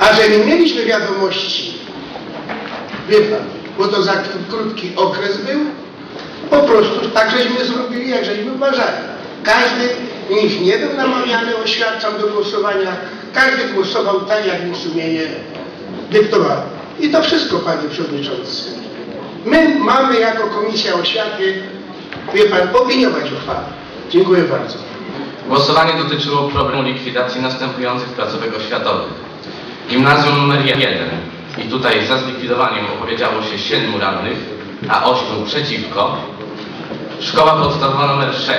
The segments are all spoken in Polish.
A że nie mieliśmy wiadomości, wie pan, bo to za krótki okres był, po prostu tak żeśmy zrobili, jak żeśmy uważali. Każdy nich nie był namawiany, oświadczam do głosowania, każdy głosował tak, jak mu sumienie dyktowało. I to wszystko, panie przewodniczący. My mamy jako Komisja Oświaty, wie pan, opiniować uchwałę. Dziękuję bardzo. Głosowanie dotyczyło problemu likwidacji następujących placówek oświatowych. Gimnazjum nr 1 i tutaj za zlikwidowaniem opowiedziało się 7 radnych, a 8 przeciwko. Szkoła podstawowa nr 6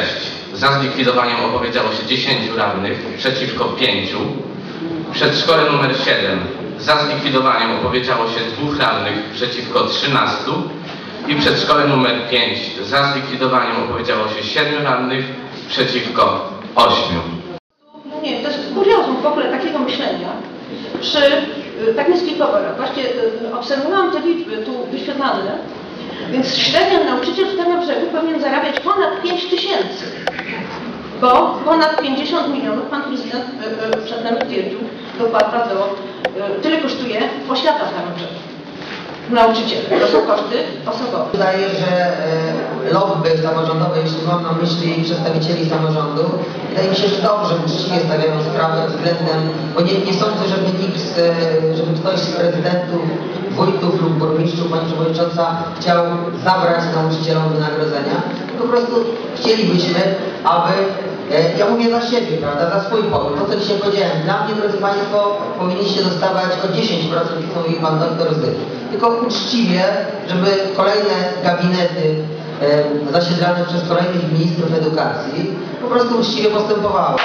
za zlikwidowaniem opowiedziało się 10 radnych, przeciwko 5. Przedszkole nr 7 za zlikwidowaniem opowiedziało się 2 radnych, przeciwko 13. I przedszkole nr 5 za zlikwidowaniem opowiedziało się 7 radnych, przeciwko 8. No nie, to jest kuriozum w ogóle takiego myślenia przy y, tak niskich poborach. Właśnie y, obserwowałam te liczby tu wyświetlane, więc średnio nauczyciel w Tarnobrzegu powinien zarabiać ponad 5 tysięcy, bo ponad 50 milionów pan prezydent y, przed nami twierdził, dopłata do, tyle kosztuje oświata w Tarnobrzegu. Nauczyciele, to są koszty osobowe. Wydaje, że lobby samorządowe, jeśli mam na myśli przedstawicieli samorządu, wydaje mi się, że dobrze, uczciwie stawiają sprawę względem, bo nie, nie sądzę, żeby nikt, z, żeby ktoś z prezydentów, wójtów lub burmistrzów, pani przewodnicząca, chciał zabrać nauczycielom wynagrodzenia. Po prostu chcielibyśmy, aby E, Ja mówię za siebie, prawda, za swój powód. To, co dzisiaj powiedziałem, dla mnie, drodzy Państwo, powinniście dostawać o 10% są ich Pan doktor Tylko uczciwie, żeby kolejne gabinety zasiedlane przez kolejnych ministrów edukacji po prostu uczciwie postępowały.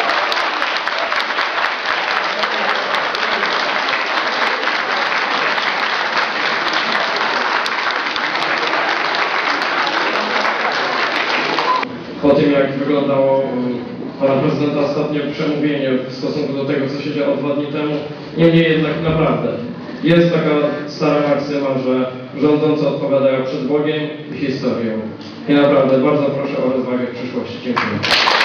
po tym, jak wyglądało um, pana prezydenta ostatnie przemówienie w stosunku do tego, co się działo dwa dni temu. Niemniej jednak naprawdę jest taka stara maksyma, że rządzący odpowiadają przed Bogiem i historią. I naprawdę bardzo proszę o rozwagę w przyszłości. Dziękuję.